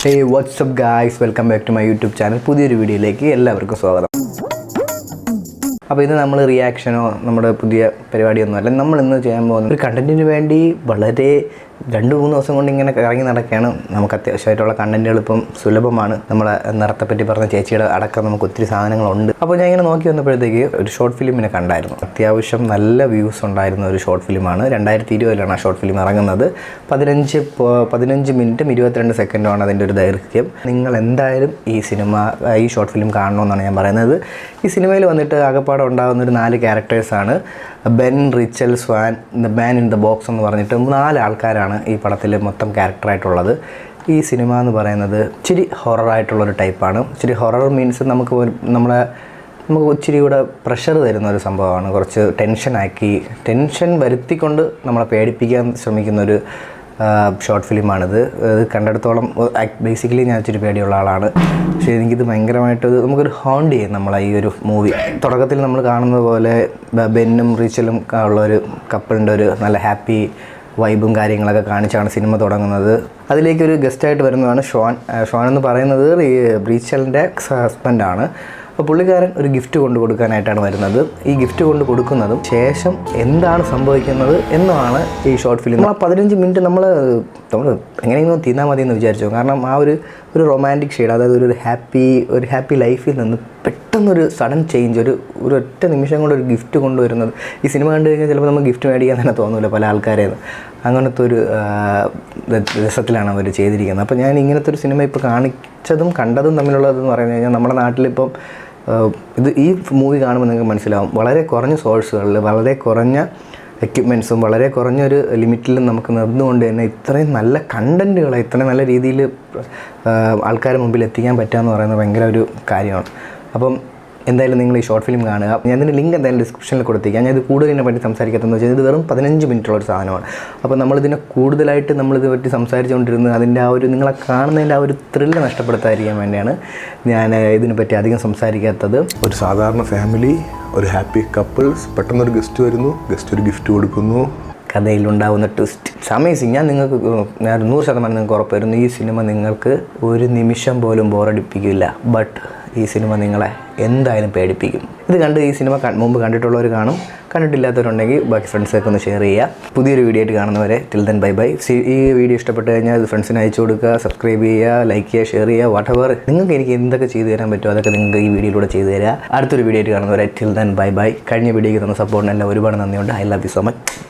Hey what's up guys welcome back to my YouTube channel പുതിയൊരു വീഡിയോയിലേക്ക് എല്ലാവർക്കും സ്വാഗതം. അപ്പോൾ ഇത് നമ്മൾ റിയാക്ഷനോ നമ്മുടെ പുതിയ പരിപാടിയൊന്നും അല്ല നമ്മൾ ഇന്ന് ചെയ്യാൻ പോകുന്ന ഒരു കണ്ടന്റിന് വേണ്ടി വളരെ രണ്ട് മൂന്ന് ദിവസം കൊണ്ട് ഇങ്ങനെ ഇറങ്ങി നടക്കുകയാണ്. നമുക്ക് അത്യാവശ്യമായിട്ടുള്ള കണ്ടന്റുകൾ ഇപ്പം സുലഭമാണ്. നമ്മളെ നിറത്തെപ്പറ്റി പറഞ്ഞ ചേച്ചിയുടെ അടക്കം നമുക്ക് ഒത്തിരി സാധനങ്ങളുണ്ട്. അപ്പോൾ ഞാൻ ഇങ്ങനെ നോക്കി വന്നപ്പോഴത്തേക്ക് ഒരു ഷോർട്ട് ഫിലിമിനെ കണ്ടായിരുന്നു. അത്യാവശ്യം നല്ല വ്യൂസ് ഉണ്ടായിരുന്ന ഒരു ഷോർട്ട് ഫിലിമാണ് രണ്ടായിരത്തി ഇരുപതിലാണ് ആ ഷോർട്ട് ഫിലിം ഇറങ്ങുന്നത്. പതിനഞ്ച് പതിനഞ്ച് മിനിറ്റും ഇരുപത്തിരണ്ട് സെക്കൻഡുമാണ് അതിന്റെ ഒരു ദൈർഘ്യം. നിങ്ങൾ എന്തായാലും ഈ സിനിമ ഈ ഷോർട്ട് ഫിലിം കാണണമെന്നാണ് ഞാൻ പറയുന്നത്. ഈ സിനിമയിൽ വന്നിട്ട് ആകപ്പാടെ ഉണ്ടാകുന്ന ഒരു നാല് ക്യാരക്ടേഴ്സാണ് Ben Rachel Swan the man in the box എന്ന് പറഞ്ഞിട്ട് നാല് ആൾക്കാരാണ് ഈ പടത്തിൽ മൊത്തം ക്യാരക്ടറായിട്ടുള്ളത് ഈ സിനിമ എന്ന് പറയുന്നത് ഇച്ചിരി ഹൊററായിട്ടുള്ളൊരു ടൈപ്പാണ് ഇച്ചിരി ഹൊറർ മീൻസ് നമുക്ക് നമ്മളെ നമുക്ക് ഇച്ചിരി കൂടെ പ്രഷർ തരുന്ന ഒരു സംഭവമാണ്. കുറച്ച് ടെൻഷനാക്കി ടെൻഷൻ വരുത്തിക്കൊണ്ട് നമ്മളെ പേടിപ്പിക്കാൻ ശ്രമിക്കുന്ന ഒരു ഷോർട്ട് ഫിലിമാണിത് ഇത് കണ്ടിടത്തോളം ബേസിക്കലി ഞാൻ ഇച്ചിരി പേടിയുള്ള ആളാണ്. പക്ഷേ എനിക്കിത് ഭയങ്കരമായിട്ട് നമുക്കൊരു ഹോണ്ട് ചെയ്യും നമ്മളെ ഈ ഒരു മൂവി തുടക്കത്തിൽ നമ്മൾ കാണുന്നത് പോലെ ബെന്നും റീച്ചലും ഉള്ള ഒരു കപ്പിളിന്റെ ഒരു നല്ല ഹാപ്പി വൈബും കാര്യങ്ങളൊക്കെ കാണിച്ചാണ് സിനിമ തുടങ്ങുന്നത്. അതിലേക്ക് ഒരു ഗസ്റ്റായിട്ട് വരുന്നതാണ് ഷോൺ ഷോൺ എന്ന് പറയുന്നത് റീച്ചലിന്റെ ഹസ്ബൻഡാണ് അപ്പോൾ പുള്ളിക്കാരൻ ഒരു ഗിഫ്റ്റ് കൊണ്ട് കൊടുക്കാനായിട്ടാണ് വരുന്നത്. ഈ ഗിഫ്റ്റ് കൊണ്ട് കൊടുക്കുന്നതും ശേഷം എന്താണ് സംഭവിക്കുന്നത് എന്നാണ് ഈ ഷോർട്ട് ഫിലിം നമ്മൾ പതിനഞ്ച് മിനിറ്റ് നമ്മൾ നമ്മൾ എങ്ങനെയെങ്കിലും തിന്നാൽ മതി എന്ന് വിചാരിച്ചു. കാരണം ആ ഒരു ഒരു റൊമാന്റിക് ഷെയ്ഡ് അതായത് ഒരു ഹാപ്പി ഒരു ഹാപ്പി ലൈഫിൽ നിന്ന് പെട്ടെന്നൊരു സഡൻ ചേഞ്ച് ഒരു ഒരു ഒറ്റ നിമിഷം കൊണ്ട് ഒരു ഗിഫ്റ്റ് കൊണ്ടുവരുന്നത്. ഈ സിനിമ കണ്ടു കഴിഞ്ഞാൽ ചിലപ്പോൾ നമുക്ക് ഗിഫ്റ്റ് മേടിക്കാൻ തന്നെ തോന്നില്ല പല ആൾക്കാരേന്ന്. അങ്ങനത്തെ ഒരു രസത്തിലാണ് അവർ ചെയ്തിരിക്കുന്നത്. അപ്പോൾ ഞാൻ ഇങ്ങനത്തെ ഒരു സിനിമ ഇപ്പോൾ കാണിച്ചതും കണ്ടതും തമ്മിലുള്ളതെന്ന് പറഞ്ഞു കഴിഞ്ഞാൽ നമ്മുടെ നാട്ടിലിപ്പം ഇത് ഈ മൂവി കാണുമ്പോൾ നിങ്ങൾക്ക് മനസ്സിലാവും. വളരെ കുറഞ്ഞ സോഴ്സുകളിൽ വളരെ കുറഞ്ഞ എക്യുപ്മെൻസും വളരെ കുറഞ്ഞൊരു ലിമിറ്റിലും നമുക്ക് നിർന്നുകൊണ്ട് തന്നെ ഇത്രയും നല്ല കണ്ടന്റുകൾ ഇത്രയും നല്ല രീതിയിൽ ആൾക്കാരുടെ മുമ്പിൽ എത്തിക്കാൻ പറ്റുക എന്ന് പറയുന്നത് ഭയങ്കര ഒരു കാര്യമാണ്. അപ്പം എന്തായാലും നിങ്ങൾ ഈ ഷോർട്ട് ഫിലിം കാണുക. ഞാൻ ഇതിന്റെ ലിങ്ക് എന്തായാലും ഡിസ്ക്രിപ്ഷനിൽ കൊടുത്തേക്കാം. ഞാൻ ഇത് കൂടുതലിനെ പറ്റി സംസാരിക്കാത്തതെന്ന് വെച്ചാൽ ഇത് വെറും പതിനഞ്ച് മിനിറ്റുള്ള ഒരു സാധനമാണ്. അപ്പോൾ നമ്മളിതിനെ കൂടുതലായിട്ട് നമ്മളിത് പറ്റി സംസാരിച്ചുകൊണ്ടിരുന്നത് അതിന്റെ ആ ഒരു നിങ്ങളെ കാണുന്നതിന്റെ ആ ഒരു ത്രില്ല് നഷ്ടപ്പെടുത്താതിരിക്കാൻ വേണ്ടിയാണ് ഞാൻ ഇതിനെ പറ്റി അധികം സംസാരിക്കാത്തത്. ഒരു സാധാരണ ഫാമിലി ഒരു ഹാപ്പി കപ്പിൾസ് പെട്ടെന്നൊരു ഗസ്റ്റ് വരുന്നു. ഗസ്റ്റ് ഒരു ഗിഫ്റ്റ് കൊടുക്കുന്നു. കഥയിലുണ്ടാവുന്ന ട്വിസ്റ്റ് അമേസിങ് ഞാൻ നിങ്ങൾക്ക് ഞാൻ നൂറ് ശതമാനം നിങ്ങൾക്ക് ഉറപ്പായിരുന്നു ഈ സിനിമ നിങ്ങൾക്ക് ഒരു നിമിഷം പോലും ബോറടിപ്പിക്കില്ല ബട്ട് ഈ സിനിമ നിങ്ങളെ എന്തായാലും പേടിപ്പിക്കും. ഇത് കണ്ട് ഈ സിനിമ മുമ്പ് കണ്ടിട്ടുള്ളവർ കാണും. കണ്ടിട്ടില്ലാത്തവരുണ്ടെങ്കിൽ ബാക്കി ഫ്രണ്ട്സൊക്കെ ഒന്ന് ഷെയർ ചെയ്യുക. പുതിയൊരു വീഡിയോ ആയിട്ട് കാണുന്നവരെ ടിൽ ദൻ ബൈ ബൈ. ഈ വീഡിയോ ഇഷ്ടപ്പെട്ട് കഴിഞ്ഞാൽ ഇത് ഫ്രണ്ട്സിന് അയച്ചു കൊടുക്കുക സബ്സ്ക്രൈബ് ചെയ്യുക ലൈക്ക് ചെയ്യുക ഷെയർ ചെയ്യുക വാട്ട് എവർ നിങ്ങൾക്ക് എനിക്ക് എന്തൊക്കെ ചെയ്തു തരാൻ പറ്റുമോ അതൊക്കെ നിങ്ങൾക്ക് ഈ വീഡിയോയിലൂടെ ചെയ്തു തരിക അടുത്തൊരു വീഡിയോ ആയിട്ട് കാണുന്നവരെ ടിൽ ദൻ ബൈ ബൈ. കഴിഞ്ഞ വീഡിയോയ്ക്ക് തന്ന സപ്പോർട്ടിനെല്ലാം ഒരുപാട് നന്ദിയുണ്ട്. I love you so much